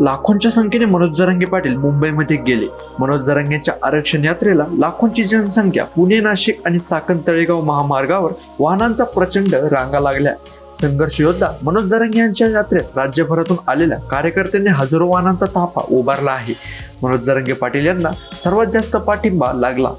लाखोंच्या संख्येने मनोज जरांगे पाटील मुंबईमध्ये गेले. मनोज जरांगेच्या आरक्षण यात्रेला लाखोंची जनसंख्या पुणे नाशिक आणि चाकण तळेगाव महामार्गावर वाहनांचा प्रचंड रांगा लागल्या. संघर्ष योद्धा मनोज जरांगे यांच्या यात्रेत राज्यभरातून आलेल्या कार्यकर्त्यांनी हजारो वाहनांचा ताफा उभारला आहे. मनोज जरांगे पाटील यांना सर्वात जास्त पाठिंबा लागला.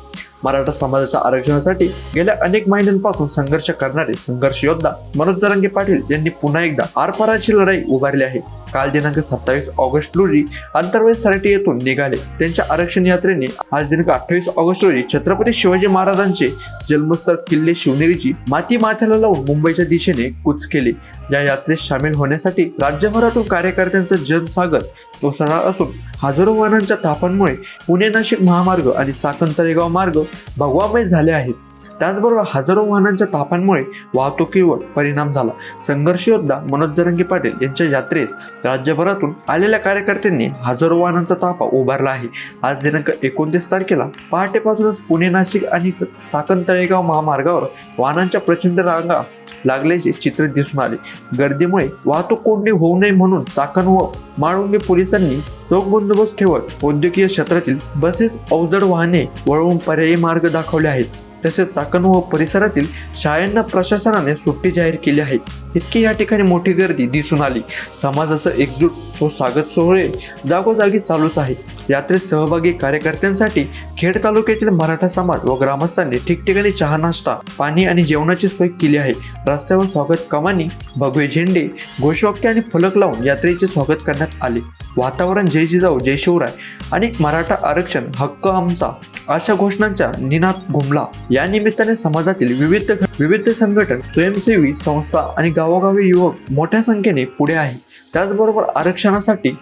मराठा समाजाच्या आरक्षणासाठी गेल्या अनेक महिन्यांपासून संघर्ष करणारे संघर्ष योद्धा मनोज जरांगे पाटील यांनी पुन्हा एकदा आरपाराची लढाई उभारली आहे. काल दिनांक सत्तावीस ऑगस्ट रोजी आंतरवाली येथून निघाले. त्यांच्या आरक्षण यात्रेने आज दिनांक अठ्ठावीस ऑगस्ट रोजी छत्रपती शिवाजी महाराजांचे जन्मस्थळ किल्ले शिवनेरीची माती माथ्याला लावून मुंबईच्या दिशेने कूच केली. या यात्रेत सामील होण्यासाठी राज्यभरातून कार्यकर्त्यांचा जनसागर ओसरणार असून हजारो वाहनांच्या तापांमुळे पुणे नाशिक महामार्ग आणि साकंतरेगाव मार्ग भगवामय झाले आहेत. त्याचबरोबर हजारो वाहनांच्या तापांमुळे वाहतुकीवर परिणाम झाला. संघर्ष योद्धा मनोज जरंगी पाटील यांच्या यात्रेस राज्यभरातून आलेल्या कार्यकर्त्यांनी हजारो वाहनांचा ताफा उभारला आहे. आज दिनांक एकोणतीस तारखेला पहाटेपासूनच पुणे नाशिक आणि चाकण तळेगाव महामार्गावर वाहनांच्या प्रचंड रांगा लागल्याचे चित्र दिसून आले. गर्दीमुळे वाहतूक कोंडी होऊ नये म्हणून चाकण व माळुंगे पोलिसांनी चोख बंदोबस्त ठेवत औद्योगिक क्षेत्रातील बसेस अवजड वाहने वळवून पर्यायी मार्ग दाखवले आहेत. तसेच चाकण व परिसरातील शाळांना प्रशासनाने सुट्टी जाहीर केली आहे. इतकी या ठिकाणी मोठी गर्दी दिसून आली. समाजाचं एकजूट तो स्वागत सोहळे. जागोजागी चालूच आहे. यात्रेत सहभागी कार्यकर्त्यांसाठी खेड तालुक्यातील मराठा समाज व ग्रामस्थांनी ठिकठिकाणी चहा नाश्ता पाणी आणि जेवणाची सोय केली आहे. रस्त्यावर स्वागत कमानी भगवे झेंडे घोषवाक्य आणि फलक लावून यात्रेचे स्वागत करण्यात आले. वातावरण जय जिजाऊ जय शिवराय आणि मराठा आरक्षण हक्क आमचा अशा घोषणांच्या निनाद घुमला या निमित्ताने समाजातील विविध विविध संघटन स्वयंसेवी संस्था आणि गावोगावी युवक मोठ्या संख्येने पुढे आहे. त्याचबरोबर आरक्षण आरक्षणासाठी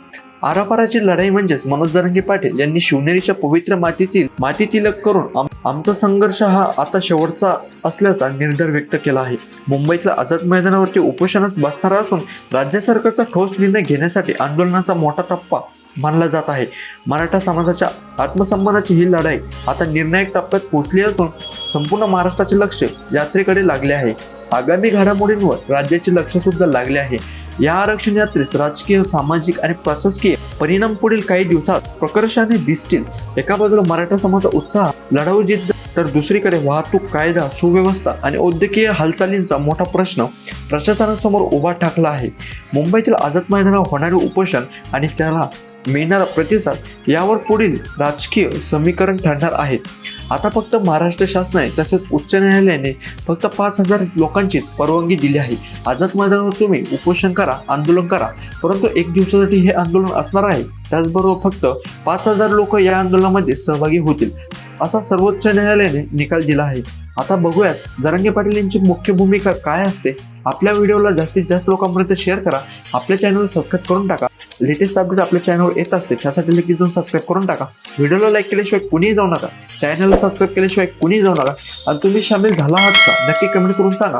आरापाराची लढाई म्हणजेच मनोज जरंगे पाटील यांनी शिवनेरीच्या पवित्र मातीतील माती तिलक करून आम- आमचा संघर्ष हा आता शेवटचा असल्याचा निर्धार व्यक्त केला आहे. मुंबईतल्या आझाद मैदानावरती उपोषणास बसणार असून राज्य सरकारचा ठोस निर्णय घेण्यासाठी आंदोलनाचा मोठा टप्पा मानला जात आहे. मराठा समाजाच्या आत्मसन्मानाची ही लढाई आता निर्णायक टप्प्यात पोहोचली असून संपूर्ण महाराष्ट्राचे लक्ष यात्रेकडे लागले आहे. आगामी घडामोडींवर राज्याचे लक्ष सुद्धा लागले आहे. या आरक्षण यात्रेस राजकीय सामाजिक आणि प्रशासकीय परिणाम पुढील काही दिवसात प्रकर्षाने दिसतील. एका बाजूला मराठा समाजाचा उत्साह लढाऊ जिद्द तर दुसरीकडे वाहतूक कायदा सुव्यवस्था आणि औद्योगिक हालचालींचा मोठा प्रश्न प्रशासनासमोर उभा ठाकला आहे. मुंबईतील आझाद मैदानावर होणारे उपोषण आणि त्याला मिळणारा प्रतिसाद यावर पुढील राजकीय समीकरण ठरणार आहे. आता फक्त महाराष्ट्र शासनाने तसेच उच्च न्यायालयाने फक्त पाच हजार लोकांचीच परवानगी दिली आहे. आझाद मैदानावर तुम्ही उपोषण करा आंदोलन करा परंतु एक दिवसासाठी हे आंदोलन असणार आहे. त्याचबरोबर फक्त पाच हजार लोक या आंदोलनामध्ये सहभागी होतील. असा सर्वोच्च न्यायालयाने निकाल दिला आहे. आता बघूयात जरांगे पाटील यांची मुख्य भूमिका काय असते? आपल्या व्हिडिओला जास्तीत जास्त लोकांपर्यंत शेअर करा. आपल्या चॅनल सबस्क्राईब करून टाका. लेटेस्ट अपडेट आपल्या चॅनलवर येत असते त्यासाठी लगेच जाऊन सबस्क्राईब करून टाका. व्हिडिओला लाईक केल्याशिवाय कुणीही जाऊ नका. चॅनलला सबस्क्राईब केल्याशिवाय कुणीही जाऊ नका. आणि तुम्ही सामील झाला आहात का? नक्की कमेंट करून सांगा.